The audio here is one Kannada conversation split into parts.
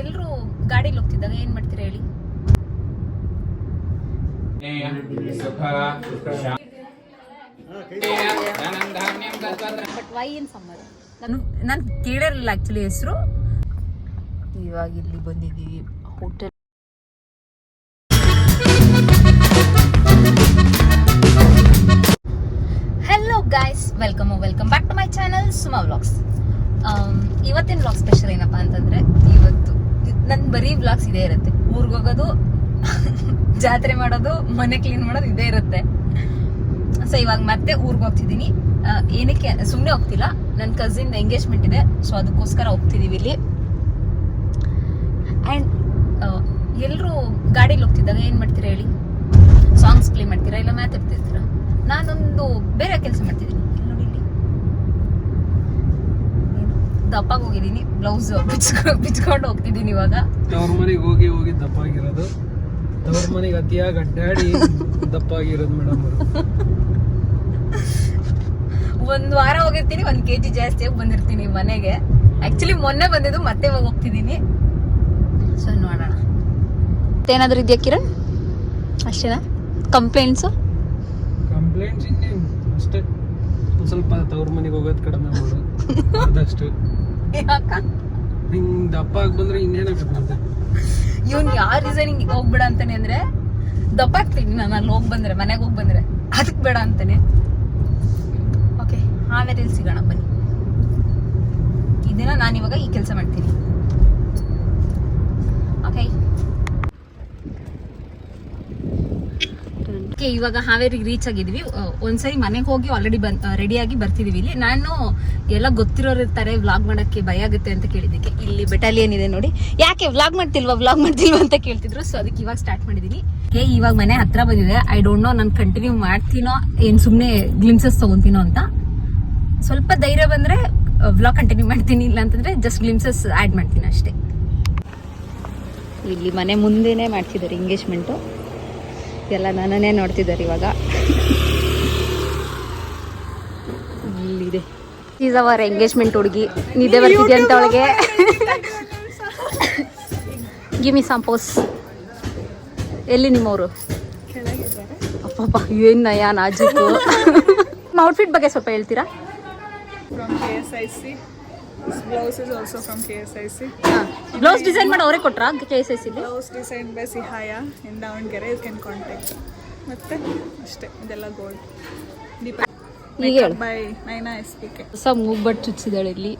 ಎಲ್ಲರೂ ಗಾಡಿಲಿ ಹೋಗ್ತಿದ್ದಾಗ ಏನ್ ಮಾಡ್ತೀರಾ ಹೇಳಿ? ಬಟ್ ವೈ ಇನ್ ಸಮ್ಮರ್ ನಾನು ನಾನು ಕೇಳಿರಲಿಲ್ಲ ಆಕ್ಚುಲಿ ಹೆಸರು. ಇವಾಗ ಇಲ್ಲಿ ಬಂದಿದ್ದೀವಿ hotel hello guys welcome welcome back to my channel Suma vlogs ಇವತ್ತಿನ ವ್ಲಾಗ್ ಸ್ಪೆಷಲ್ ಏನಪ್ಪಾ ಅಂತಂದ್ರೆ ಇವತ್ತು ನನ್ನ ಬರೀ ಬ್ಲಾಗ್ಸ್ ಇದೇ ಇರುತ್ತೆ. ಊರಿಗೆ ಹೋಗೋದು, ಜಾತ್ರೆ ಮಾಡೋದು, ಮನೆ ಕ್ಲೀನ್ ಮಾಡೋದು ಇದೇ ಇರುತ್ತೆ. ಸೊ ಇವಾಗ ಮತ್ತೆ ಊರಿಗೆ ಹೋಗ್ತಿದ್ದೀನಿ. ಏನಕ್ಕೆ ಸುಮ್ಮನೆ ಹೋಗ್ತಿಲ್ಲ. ನನ್ನ ಕಸಿನ್ ಎಂಗೇಜ್ಮೆಂಟ್ ಇದೆ ಸೊ ಅದಕ್ಕೋಸ್ಕರ ಹೋಗ್ತಿದೀವಿ ಇಲ್ಲಿ. ಆ್ಯಂಡ್ ಎಲ್ಲರೂ ಗಾಡೀಲಿ ಹೋಗ್ತಿದ್ದಾಗ ಏನು ಮಾಡ್ತೀರಾ ಹೇಳಿ? ಸಾಂಗ್ಸ್ ಪ್ಲೇ ಮಾಡ್ತೀರಾ ಇಲ್ಲ ಮಾತಾಡ್ತಿರ್ತೀರಾ ನಾನೊಂದು ಬೇರೆ ಕೆಲಸ ಮಾಡ್ತಿದ್ದೀನಿ ಇಲ್ಲಿ ನೋಡಿ ಇಲ್ಲಿ ದಪ್ಪಾಗಿ ಹೋಗಿದ್ದೀನಿ ಬ್ಲೌಸ್ ಬಿಚ್ಕೊಂಡು ಬಿಚ್ಕೊಂಡು ಹೋಗ್ತಿದ್ದೀನಿ ಇವಾಗ. ತವ್ರ ಮನೆಗೆ ಹೋಗಿ ಹೋಗಿ ದಪ್ಪಾಗಿರೋದು. ತವ್ರ ಮನೆಗೆ ಅತಿಯಾಗಿ ಅಡ್ಡಾಡಿ ದಪ್ಪ ಆಗಿರೋದು ಮೇಡಮ್ ಅವರು. ಒಂದ್ ವಾರ ಹೋಗಿರ್ತೀನಿ ಒಂದ್ ಕೆಜಿ ಜಾಸ್ತಿ ಆಗಿ ಬಂದಿರ್ತೀನಿ ಮನೆಗೆ. ಆಕ್ಚುಲಿ ಮೊನ್ನೆ ಬಂದಿದ್ದು ಮತ್ತೆ ಹೋಗ್ತಿದ್ದೀನಿ. ಸೊ ನೋಡೋಣ. ಏನಾದ್ರು ಇದೆಯಾ ಕಿರಣ್? ಅಷ್ಟೇನಾ? ಕಂಪ್ಲೇಂಟ್ಸು ಕಂಪ್ಲೇಂಟ್ಸ್ ಇನ್ನೇನು? ಅಷ್ಟೇ. ಸ್ವಲ್ಪ ತವ್ರ ಮನೆಗೆ ಹೋಗೋದು ಕಡಿಮೆ ಮಾಡೋದು ಅದಷ್ಟು ಯಾಕ? ಹಿಂಗ್ ದಪ್ಪ ಆಗಿ ಬಂದ್ರೆ ಇನ್ನೇನಾಗತ್ತೆ ಮತ್ತೆ? ಇವ್ನ್ ಯಾವ ರೀಸನಿಂಗ್ ಹೋಗ್ಬೇಡ ಅಂತಾನೆ ಅಂದ್ರೆ ದಪ್ಪ ಆಗ್ತೀನಿ ನಾನು ಅಲ್ಲಿ ಹೋಗಿ ಬಂದ್ರೆ ಮನೆಗೆ ಹೋಗಿ ಬಂದ್ರೆ. ಅದಕ್ಕೆ ಬೇಡ ಅಂತಾನೆ. ಓಕೆ ಆಮೇಲೆ ಇಲ್ಲಿ ಸಿಗೋಣ ಬನ್ನಿ. ಇದನ್ನ ದಿನ ನಾನು ಇವಾಗ ಈ ಕೆಲಸ ಮಾಡ್ತೀನಿ. ಓಕೆ ಓಕೆ ಇವಾಗ ಹಾವೇರಿಗೆ ರೀಚ್ ಆಗಿದ್ವಿ. ಅಹ್, ಒಂದ್ಸರಿ ಮನೆಗೆ ಹೋಗಿ ಆಲ್ರೆಡಿ ಬನ್ ರೆಡಿಯಾಗಿ ಬರ್ತಿದೀವಿ ಇಲ್ಲಿ. ನಾನು ಎಲ್ಲ ಗೊತ್ತಿರೋರು ಇರ್ತಾರೆ ವ್ಲಾಗ್ ಮಾಡಕ್ಕೆ ಭಯ ಆಗುತ್ತೆ ಅಂತ ಕೇಳಿದ್ದಕ್ಕೆ. ಇಲ್ಲಿ ಬೆಟಾಲಿಯನ್ ಇದೆ ನೋಡಿ. ಯಾಕೆ ವ್ಲಾಗ್ ಮಾಡ್ತಿಲ್ವಾ ವ್ಲಾಗ್ ಮಾಡ್ತಿಲ್ವಾ ಅಂತ ಕೇಳ್ತಿದ್ರು. ಸೊ ಅದಕ್ಕೆ ಇವಾಗ ಸ್ಟಾರ್ಟ್ ಮಾಡಿದ್ದೀನಿ ಏ ಇವಾಗ ಮನೆ ಹತ್ರ ಬಂದಿದೆ. ಐ ಡೋಂಟ್ ನೋ ನಾನು ಕಂಟಿನ್ಯೂ ಮಾಡ್ತೀನೋ ಏನ್ ಸುಮ್ಮನೆ ಗ್ಲಿಮ್ಸಸ್ ತಗೊಂತೀನೋ ಅಂತ. ಸ್ವಲ್ಪ ಧೈರ್ಯ ಬಂದ್ರೆ ವ್ಲಾಗ್ ಕಂಟಿನ್ಯೂ ಮಾಡ್ತೀನಿ ಇಲ್ಲ ಅಂತಂದ್ರೆ ಜಸ್ಟ್ ಗ್ಲಿಮ್ಸಸ್ ಆಡ್ ಮಾಡ್ತೀನಿ ಅಷ್ಟೇ. ಇಲ್ಲಿ ಮನೆ ಮುಂದೆನೆ ಮಾಡ್ತಿದ್ದಾರೆ ಎಂಗೇಜ್ಮೆಂಟು ಎಲ್ಲ ನನ್ನನ್ನೇ ನೋಡ್ತಿದ್ದಾರೆ ಇವಾಗ. ಇಲ್ಲಿದೆ. ಈಸ್ ಅವರ್ ಎಂಗೇಜ್ಮೆಂಟ್ ಹುಡುಗಿ. ನಿದ್ದೆ ಬರ್ತಿದ್ಯಾ ಅಂತ ಅವಳಿಗೆ? ಗಿಮಿ ಸಂಪೋಸ್ ಎಲ್ಲಿ ನಿಮ್ಮವರು? ಅಪ್ಪಪ್ಪ ಏನ್ ನಯ ನಾಜಿತ್ತು ಔಟ್ಫಿಟ್ ಬಗ್ಗೆ ಸ್ವಲ್ಪ ಹೇಳ್ತೀರಾ? From is also from K S I C blouse design ಮಾಡಿ ಅವರೇ ಕೊಟ್ರಾ K S I C blouse design by ಸಿಹಾಯ in Davangere you can contact ಮತ್ತೆ ಅಷ್ಟೇ ಇದೆಲ್ಲ gold Deepa by Naina S P K ಹೊಸ ಮೂಗ್ಬಟ್ ಚುಚ್ಚಿದಾಳೆ ಇಲ್ಲಿ.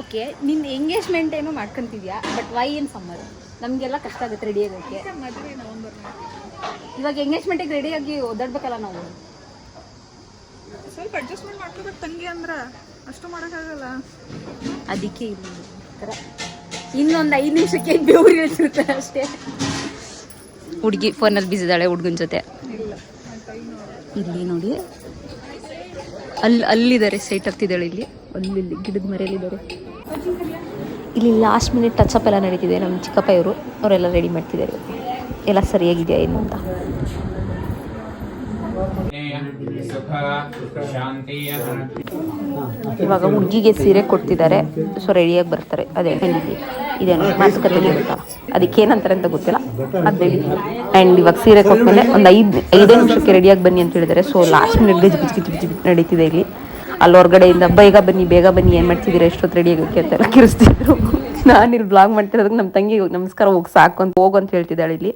ಓಕೆ ನಿನ್ನ ಎಂಗೇಜ್ಮೆಂಟ್ ಏನೋ ಮಾಡ್ಕೊಂತಿದ್ಯಾ? ಬಟ್ ವೈ ಇನ್ ಸಮ್ಮರ್ ನಮಗೆಲ್ಲ ಕಷ್ಟ ಆಗುತ್ತೆ ರೆಡಿ ಆಗೋಕ್ಕೆ ಮದುವೆ ನವಂಬರ್ ಇವಾಗ ಎಂಗೇಜ್ಮೆಂಟಿಗೆ ರೆಡಿಯಾಗಿ ಓದಾಡ್ಬೇಕಲ್ಲ ನಾವು. ಸ್ವಲ್ಪ ಅಡ್ಜಸ್ಟ್ಮೆಂಟ್ ಮಾಡ್ಕೋಬೇಕು ತಂಗಿ ಅಂದ್ರೆ ಅಷ್ಟು ಮಾಡೋಕ್ಕಾಗಲ್ಲ ಅದಕ್ಕೆ ಇಲ್ಲ. ಇನ್ನೊಂದು ಐದು ನಿಮಿಷಕ್ಕೆ ಬೆವ್ರು ಇಳಿಸಿರ್ತಾರೆ ಅಷ್ಟೇ. ಹುಡುಗಿ ಫೋನಲ್ಲಿ ಬಿಸಿದಾಳೆ ಹುಡುಗನ ಜೊತೆ. ಇಲ್ಲ. ನೋಡು. ಅಲ್ಲಿ ಅಲ್ಲಿದ್ದಾರೆ ಸೈಟ್ ಆಗ್ತಿದ್ದಾಳೆ ಇಲ್ಲಿ. ಅಲ್ಲಿ ಇಲ್ಲಿ ಗಿಡದ ಮರೆಯಲ್ಲಿದ್ದಾರೆ. ಇಲ್ಲಿ ಲಾಸ್ಟ್ ಮಿನಿಟ್ ಟಚ್ ಅಪ್ ಎಲ್ಲ ನಡೀತಿದೆ. ನಮ್ಮ ಚಿಕ್ಕಪ್ಪ ಇವರು. ಅವರೆಲ್ಲ ರೆಡಿ ಮಾಡ್ತಿದ್ದಾರೆ. ಎಲ್ಲ ಸರಿಯಾಗಿದೆಯಾ ಏನು ಅಂತ. ಇವಾಗ ಹುಡುಗಿಗೆ ಸೀರೆ ಕೊಡ್ತಿದ್ದಾರೆ. ಸೊ ರೆಡಿಯಾಗಿ ಬರ್ತಾರೆ. ಅದೇ ಇದೇನು ಮಾತುಕತೆ ಅದಕ್ಕೆ ಏನಂತಾರೆ ಅಂತ ಗೊತ್ತಿಲ್ಲ. ಅದು ಅಂಡ್ ಇವಾಗ ಸೀರೆ ಕೊಟ್ಟಮೇಲೆ ಒಂದು ಐದು, ಐದೇ ನಿಮಿಷಕ್ಕೆ ರೆಡಿಯಾಗಿ ಬನ್ನಿ ಅಂತ ಹೇಳಿದ್ದಾರೆ. ಸೊ ಲಾಸ್ಟ್ ಮಿನಿಟ್ ಗಜ್ ಗಿಜ್ ಗಿಜ್ ನಡೀತಿದೆ ಇಲ್ಲಿ. ಅಲ್ಲಿ ಹೊರಗಡೆಯಿಂದ ಬೇಗ ಬನ್ನಿ ಬೇಗ ಬನ್ನಿ. ಏನು ಮಾಡ್ತಿದ್ದೀರಾ? ಎಷ್ಟೊತ್ತು ರೆಡಿ ಆಗೋಕ್ಕೆ ಅಂತೆಲ್ಲ ಕಿರಿಸ್ತಿದ್ರು ನಾನು ಇಲ್ಲಿ ಬ್ಲಾಗ್ ಮಾಡ್ತಿರೋದಕ್ಕೆ ನಮ್ಮ ತಂಗಿ ನಮಸ್ಕಾರ, ಹೋಗಿ ಸಾಕು ಅಂತ, ಹೋಗು ಅಂತ ಹೇಳ್ತಿದ್ದಾಳೆ ಇಲ್ಲಿ.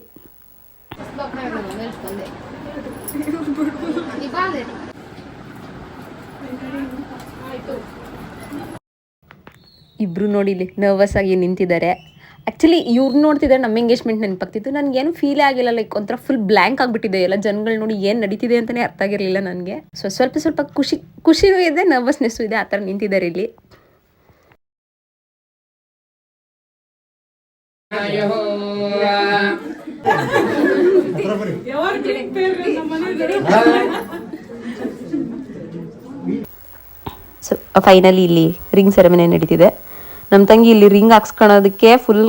ನೋಡಿ ಇಲ್ಲಿ ನರ್ವಸ್ ಆಗಿ ನಿಂತಿದ್ದಾರೆ. ಆ್ಯಕ್ಚುಲಿ ಇವ್ರು ನೋಡ್ತಿದ್ದಾರೆ ನಮ್ಮ ಎಂಗೇಜ್ಮೆಂಟ್ ನೆನಪಾಗ್ತಿತ್ತು. ನನಗೇನು ಫೀಲ್ ಆಗಿಲ್ಲ ಲೈಕ್ ಒಂಥರ ಫುಲ್ ಬ್ಲ್ಯಾಂಕ್ ಆಗಿಬಿಟ್ಟಿದೆ. ಎಲ್ಲ ಜನಗಳು ನೋಡಿ ಏನು ನಡೀತಿದೆ ಅಂತಲೇ ಅರ್ಥ ಆಗಿರಲಿಲ್ಲ ನನಗೆ. ಸೊ ಸ್ವಲ್ಪ ಸ್ವಲ್ಪ ಖುಷಿ ಖುಷಿನೂ ಇದೆ ನರ್ವಸ್ನೆಸ್ಸು ಇದೆ ಆ ಥರ ನಿಂತಿದ್ದಾರೆ ಇಲ್ಲಿ. ಸೊ ಫೈನಲಿ ಇಲ್ಲಿ ರಿಂಗ್ ಸೆರೆಮನಿ ನಡೀತಿದೆ. ನಮ್ಮ ತಂಗಿ ಇಲ್ಲಿ ರಿಂಗ್ ಹಾಕ್ಸ್ಕೊಳೋದಕ್ಕೆ ಫುಲ್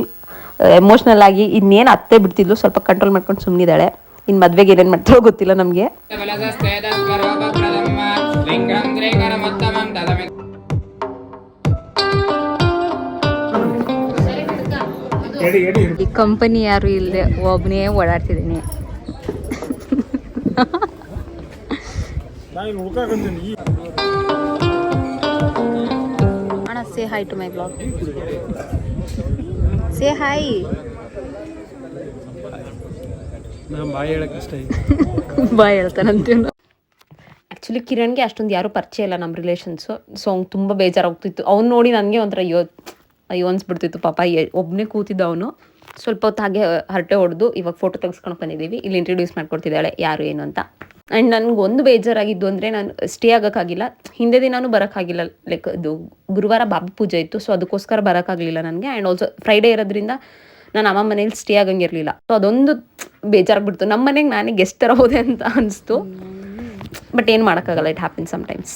ಎಮೋಷ್ನಲ್ ಆಗಿ ಇನ್ನೇನು ಅತ್ತೆ ಬಿಡ್ತಿದ್ಲು ಸ್ವಲ್ಪ ಕಂಟ್ರೋಲ್ ಮಾಡ್ಕೊಂಡು ಸುಮ್ಮನಿದ್ದಾಳೆ ಇನ್ನು ಮದ್ವೆಗೆ ಏನೇನು ಮಾಡ್ತಾರೋ ಗೊತ್ತಿಲ್ಲ ನಮಗೆ. ಈ ಕಂಪನಿ ಯಾರು ಇಲ್ಲದೆ ಒಬ್ಬನೇ ಓಡಾಡ್ತಿದ್ದೀನಿ. ಅಣ್ಣ say to to my blog say hi ನಾನು ಬಾಯಿ ಹೇಳಕ್ ಇಷ್ಟ ಬಾ ಹೇಳ್ತಾನಂತೇನು ಆ್ಯಕ್ಚುಲಿ ಕಿರಣ್ಗೆ ಅಷ್ಟೊಂದು ಯಾರೂ ಪರಿಚಯ ಇಲ್ಲ ನಮ್ಮ ರಿಲೇಷನ್ಸು ಸೊ ಅವ್ನು ತುಂಬ ಬೇಜಾರಾಗ್ತಿತ್ತು. ಅವ್ನು ನೋಡಿ ನನಗೆ ಒಂಥರ ಅಯ್ಯೋ ಅಯ್ಯೋ ಅನ್ಸ್ಬಿಡ್ತಿತ್ತು. ಪಾಪ ಒಬ್ಬನೇ ಕೂತಿದ್ದ ಅವನು. ಸ್ವಲ್ಪ ಹೊತ್ತು ಹಾಗೆ ಹರಟೆ ಹೊಡೆದು ಇವಾಗ ಫೋಟೋ ತೆಗೆಸ್ಕೊಂಡು ಬಂದಿದ್ದೀವಿ. ಇಲ್ಲಿ ಇಂಟ್ರೊಡ್ಯೂಸ್ ಮಾಡ್ಕೊಡ್ತಿದ್ದಾಳೆ ಯಾರು ಏನು ಅಂತ. ಆ್ಯಂಡ್ ನನಗೆ ಒಂದು ಬೇಜಾರಾಗಿದ್ದು ಅಂದರೆ ನಾನು ಸ್ಟೇ ಆಗೋಕ್ಕಾಗಿಲ್ಲ. ಹಿಂದೆ ದಿನಾನು ಬರೋಕ್ಕಾಗಿಲ್ಲ. ಲೈಕ್ ಇದು ಗುರುವಾರ ಬಾಬು ಪೂಜೆ ಇತ್ತು ಸೊ ಅದಕ್ಕೋಸ್ಕರ ಬರೋಕ್ಕಾಗಲಿಲ್ಲ ನನಗೆ. ಆ್ಯಂಡ್ ಆಲ್ಸೋ ಫ್ರೈಡೇ ಇರೋದ್ರಿಂದ ನಾನು ಅಮ್ಮ ಮನೇಲಿ ಸ್ಟೇ ಆಗಂಗಿರಲಿಲ್ಲ. ಸೊ ಅದೊಂದು ಬೇಜಾರಾಗ್ಬಿಡ್ತು. ನಮ್ಮ ಮನೆಗೆ ನಾನೇ ಗೆಸ್ಟ್ ಥರ ಹೋದೆ ಅಂತ ಅನಿಸ್ತು. ಬಟ್ ಏನು ಮಾಡೋಕ್ಕಾಗಲ್ಲ ಇಟ್ ಹ್ಯಾಪನ್ ಸಮ್ಟೈಮ್ಸ್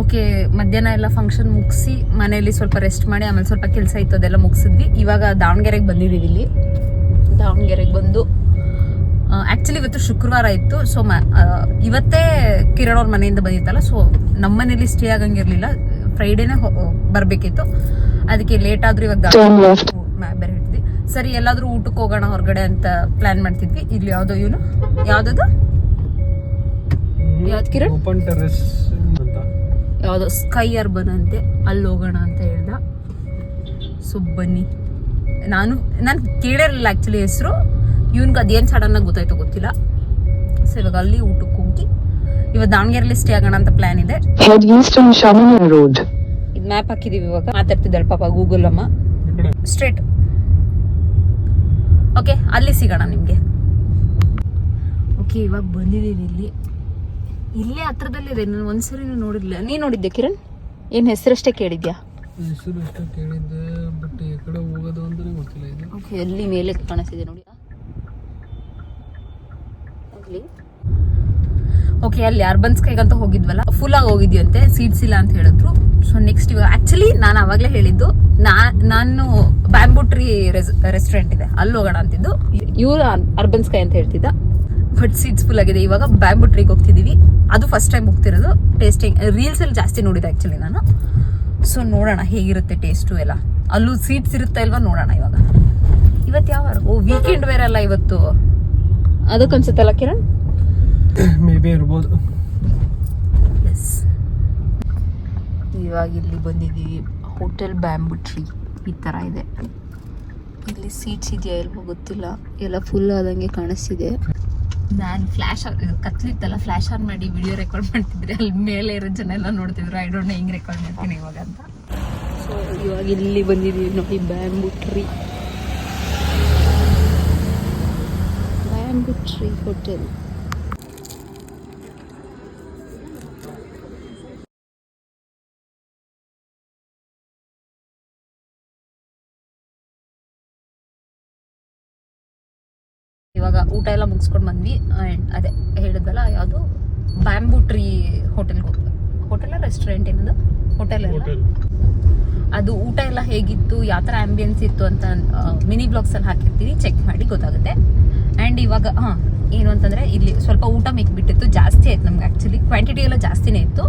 ಓಕೆ ಮಧ್ಯಾಹ್ನ ಎಲ್ಲ ಫಂಕ್ಷನ್ ಮುಗಿಸಿ ಮನೆಯಲ್ಲಿ ಸ್ವಲ್ಪ ರೆಸ್ಟ್ ಮಾಡಿ, ಆಮೇಲೆ ಸ್ವಲ್ಪ ಕೆಲಸ ಇತ್ತು, ಅದೆಲ್ಲ ಮುಗಿಸಿದ್ವಿ. ಇವಾಗ ದಾವಣಗೆರೆಗೆ ಬಂದಿದ್ದೀವಿ ಇಲ್ಲಿ. ದಾವಣಗೆರೆಗೆ ಬಂದು. ಆ್ಯಕ್ಚುಲಿ ಇವತ್ತು ಶುಕ್ರವಾರ ಇತ್ತು. ಸೊ ಮ ಇವತ್ತೇ ಕಿರಣ್ ಅವ್ರ ಮನೆಯಿಂದ ಬಂದಿತ್ತಲ್ಲ ಸೊ ನಮ್ಮ ಮನೇಲಿ ಸ್ಟೇ ಆಗಂಗಿರಲಿಲ್ಲ. ಫ್ರೈಡೇನೇ ಬರಬೇಕಿತ್ತು. ಅದಕ್ಕೆ ಲೇಟ್ ಆದರೂ ಇವಾಗ ಬೇರೆ ಹೇಳ್ತಿದ್ವಿ ಸರಿ ಎಲ್ಲಾದರೂ ಊಟಕ್ಕೆ ಹೋಗೋಣ ಹೊರಗಡೆ ಅಂತ ಪ್ಲ್ಯಾನ್ ಮಾಡ್ತಿದ್ವಿ. ಇಲ್ಲಿ ಯಾವುದೋ ಇವನು? ಯಾವುದದು? ಯಾವ್ದು ಕಿರಣ್? ಓಪನ್ ಟೆರೆಸ್ ಅಂತ. ಯಾವುದೋ ಸ್ಕೈ ಅರ್ಬನ್ ಅಂತೆ. ಅಲ್ಲಿ ಹೋಗೋಣ ಅಂತ ಹೇಳ್ದ. ಸೊ ಬನ್ನಿ. ನಾನು ನಾನು ಕೇಳಿರಲಿಲ್ಲ ಆ್ಯಕ್ಚುಲಿ ಹೆಸರು. ಇವ್ನಿಗೆ ಅದೇನು ಸಡನ್ನಾಗಿ ಗೊತ್ತಾಯ್ತು ಗೊತ್ತಿಲ್ಲ. ಸೊ ಇವಾಗ ಅಲ್ಲಿ ಊಟಕ್ಕೆ ಹೋಗಿ ಇವಾಗ ದಾವಣಗೆರೆಲಿ ಸ್ಟೇ ಆಗೋಣ ಅಂತ ಪ್ಲ್ಯಾನ್ ಇದೆ. ಇದು ಮ್ಯಾಪ್ ಹಾಕಿದೀವಿ ಇವಾಗ. ಮಾತಾಡ್ತಿದ್ದಾಳೆ ಪಾಪ ಗೂಗಲ್ ಅಮ್ಮ. ಸ್ಟ್ರೇಟ್ ಓಕೆ ಅಲ್ಲಿ ಸಿಗೋಣ ನಿಮಗೆ. ಓಕೆ ಇವಾಗ ಬಂದಿದ್ದೀವಿ ಇಲ್ಲಿ. ಇಲ್ಲೇ ಹತ್ರದಲ್ಲಿದೆ. ನಾನು ಒಂದ್ಸರಿ ನೋಡಿಲ್ಲ ನೀ ನೋಡಿದ್ದೆ ಕಿರಣ್? ಏನು ಹೆಸರಷ್ಟೇ ಕೇಳಿದ್ಯಾ? ಹೆಸರು ಅಷ್ಟೇ ಕೇಳಿದ್ದೆ ಬಟ್ ಈ ಕಡೆ ಹೋಗೋದು ಗೊತ್ತಿಲ್ಲ ಇದು. ಓಕೆ ಎಲ್ಲಿ ಮೇಲೆ ಕಾಣಿಸ್ತಿದೆ ನೋಡಿ. ಓಕೆ ಅಲ್ಲಿ ಅರ್ಬನ್ ಸ್ಕೈಗಂತ ಹೋಗಿದ್ವಲ್ಲ ಫುಲ್ ಆಗಿ ಹೋಗಿದ್ಯಂತೆ ಸೀಟ್ಸ್ ಇಲ್ಲ ಅಂತ ಹೇಳಿದ್ರು. ಸೊ ನೆಕ್ಸ್ಟ್ ಇವಾಗ ಆಕ್ಚುಲಿ ನಾನು ಅವಾಗಲೇ ಹೇಳಿದ್ದು ನಾನು ಬ್ಯಾಂಬೂ ಟ್ರೀ ರೆಸ್ಟೋರೆಂಟ್ ಇದೆ, ಅಲ್ಲಿ ಹೋಗೋಣ ಅಂತಿದ್ದು. ಇವರು ಅರ್ಬನ್ ಸ್ಕೈ ಅಂತ ಹೇಳ್ತಿದ್ದ. ಬಟ್ ಸೀಟ್ಸ್ ಫುಲ್ ಆಗಿದೆ, ಇವಾಗ ಬ್ಯಾಂಬೂ ಟ್ರೀಗೆ ಹೋಗ್ತಿದೀವಿ. ಅದು ಫಸ್ಟ್ ಟೈಮ್ ಹೋಗ್ತಿರೋದು ಟೇಸ್ಟಿಂಗ್ ರೀಲ್ಸ್ ಅಲ್ಲಿ ಜಾಸ್ತಿ ನೋಡಿದೆ ಆ್ಯಕ್ಚುಲಿ ನಾನು. ಸೊ ನೋಡೋಣ ಹೇಗಿರುತ್ತೆ ಟೇಸ್ಟು ಎಲ್ಲ. ಅಲ್ಲೂ ಸೀಟ್ಸ್ ಇರುತ್ತಾ ಇಲ್ವಾ ನೋಡೋಣ ಇವಾಗ. ಇವತ್ತು ಯಾವ ಓ ವೀಕೆಂಡ್ ವೇರ್ ಅಲ್ಲ ಇವತ್ತು. ಅದಕ್ಕೆ ಅನ್ಸುತ್ತಲ್ಲ ಕಿರಣ್? ಮೇ ಬಿ ಇರ್ಬೋದು. ಎಸ್ ಇವಾಗ ಇಲ್ಲಿ ಬಂದಿದ್ದೀವಿ ಹೋಟೆಲ್ ಬ್ಯಾಂಬು ಟ್ರೀ ಈ ಥರ ಇದೆ. ಇಲ್ಲಿ ಸೀಟ್ಸ್ ಇದೆಯಾ ಇಲ್ವೋ ಗೊತ್ತಿಲ್ಲ. ಎಲ್ಲ ಫುಲ್ ಆದಂಗೆ ಕಾಣಿಸ್ತಿದೆ. ನಾನು ಫ್ಲ್ಯಾಶ್ ಕತ್ಲಿತ್ತಲ್ಲ ಫ್ಲ್ಯಾಶ್ ಆನ್ ಮಾಡಿ ವಿಡಿಯೋ ರೆಕಾರ್ಡ್ ಮಾಡ್ತಿದ್ರೆ ಅಲ್ಲಿ ಮೇಲೆ ಇರೋ ಜನ ಎಲ್ಲ ನೋಡ್ತಿದ್ರು ಐ ಡೋಂಟ್ ಹೆಂಗೆ ರೆಕಾರ್ಡ್ ಮಾಡ್ತೀನಿ ಇವಾಗ ಅಂತ. ಸೊ ಇವಾಗ ಇಲ್ಲಿ ಬಂದಿದ್ದೀವಿ ನೋಡಿ bamboo tree bamboo tree hotel ಇವಾಗ ಊಟ ಎಲ್ಲ ಮುಗಿಸ್ಕೊಂಡು ಬಂದ್ವಿ. ಆ್ಯಂಡ್ ಅದೇ ಹೇಳಿದ್ವಲ್ಲ ಯಾವುದು? ಬ್ಯಾಂಬೂ ಟ್ರೀ ಹೋಟೆಲ್ಗೆ ಹೋಟೆಲ್ ಹೋಟೆಲ ರೆಸ್ಟೋರೆಂಟ್ ಏನದು? ಹೋಟೆಲ್ ಅದು ಊಟ ಎಲ್ಲ ಹೇಗಿತ್ತು ಯಾವ ಥರ ಆಂಬಿಯನ್ಸ್ ಇತ್ತು ಅಂತ ಮಿನಿ ಬ್ಲಾಗ್ಸ್ ಅಲ್ಲಿ ಹಾಕಿರ್ತೀವಿ ಚೆಕ್ ಮಾಡಿ ಗೊತ್ತಾಗುತ್ತೆ. ಆ್ಯಂಡ್ ಇವಾಗ ಹಾಂ ಏನು ಅಂತಂದರೆ ಇಲ್ಲಿ ಸ್ವಲ್ಪ ಊಟ ಬಿಟ್ಟಿತ್ತು ಜಾಸ್ತಿ ಆಯ್ತು ನಮ್ಗೆ ಆ್ಯಕ್ಚುಲಿ ಕ್ವಾಂಟಿಟಿ ಎಲ್ಲ ಜಾಸ್ತಿನೇ ಇತ್ತು.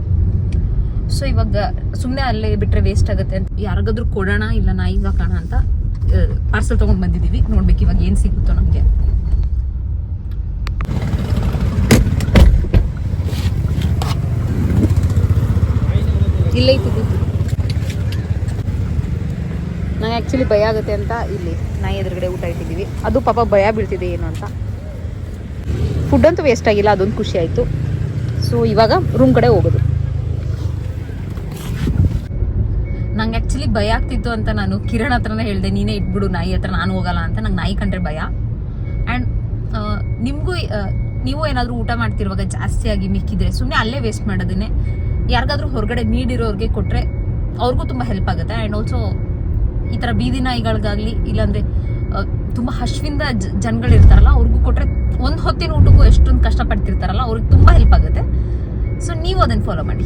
ಸೊ ಇವಾಗ ಸುಮ್ಮನೆ ಅಲ್ಲೇ ಬಿಟ್ಟರೆ ವೇಸ್ಟ್ ಆಗುತ್ತೆ ಅಂತ ಯಾರಿಗಾದ್ರೂ ಕೊಡೋಣ ಇಲ್ಲ ನಾಯಿಗೆ ಹಾಕೋಣ ಅಂತ ಪಾರ್ಸಲ್ ತೊಗೊಂಡು ಬಂದಿದ್ದೀವಿ. ನೋಡ್ಬೇಕು ಇವಾಗ ಏನು ಸಿಗುತ್ತೋ ನಮಗೆ. ಇಲ್ಲೇ ನಂಗೆ ಆ್ಯಕ್ಚುಲಿ ಭಯ ಆಗುತ್ತೆ ಅಂತ ಇಲ್ಲಿ ನಾಯಿ ಎದುರುಗಡೆ ಊಟ ಇಟ್ಟಿದ್ದೀವಿ. ಅದು ಪಾಪ ಭಯ ಬೀಳ್ತಿದೆ ಏನು ಅಂತ. ಫುಡ್ ಅಂತೂ ವೇಸ್ಟ್ ಆಗಿಲ್ಲ, ಅದೊಂದು ಖುಷಿ ಆಯಿತು. ಸೊ ಇವಾಗ ರೂಮ್ ಕಡೆ ಹೋಗೋದು. ನಂಗೆ ಆ್ಯಕ್ಚುಲಿ ಭಯ ಆಗ್ತಿತ್ತು ಅಂತ ನಾನು ಕಿರಣ್ ಹತ್ರನೇ ಹೇಳಿದೆ, ನೀನೇ ಇಟ್ಬಿಡು, ನಾಯಿ ಹತ್ರ ನಾನು ಹೋಗಲ್ಲ ಅಂತ. ನಂಗೆ ನಾಯಿ ಕಂಡ್ರೆ ಭಯ. ಆ್ಯಂಡ್ ನಿಮಗೂ ನೀವು ಏನಾದರೂ ಊಟ ಮಾಡ್ತಿರುವಾಗ ಜಾಸ್ತಿಯಾಗಿ ಮಿಕ್ಕಿದ್ರೆ ಸುಮ್ಮನೆ ಅಲ್ಲೇ ವೇಸ್ಟ್ ಮಾಡೋದನ್ನೇ? ಯಾರಿಗಾದ್ರೂ ಹೊರಗಡೆ ನೀಡಿರೋರಿಗೆ ಕೊಟ್ಟರೆ ಅವ್ರಿಗೂ ತುಂಬ ಹೆಲ್ಪ್ ಆಗುತ್ತೆ. ಆ್ಯಂಡ್ ಆಲ್ಸೋ ಈ ಥರ ಬೀದಿ ನಾಯಿಗಳಿಗಾಗಲಿ, ಇಲ್ಲಾಂದರೆ ತುಂಬ ಹಶ್ವಿಂದ ಜ- ಜನಗಳು ಇರ್ತಾರಲ್ಲ ಅವ್ರಿಗೂ ಕೊಟ್ಟರೆ ಒಂದು ಹೊತ್ತಿನ ಊಟಕ್ಕೂ ಎಷ್ಟೊಂದು ಕಷ್ಟಪಡ್ತಿರ್ತಾರಲ್ಲ, ಅವ್ರಿಗೆ ತುಂಬ ಹೆಲ್ಪ್ ಆಗುತ್ತೆ. ಸೊ ನೀವು ಅದನ್ನು ಫಾಲೋ ಮಾಡಿ.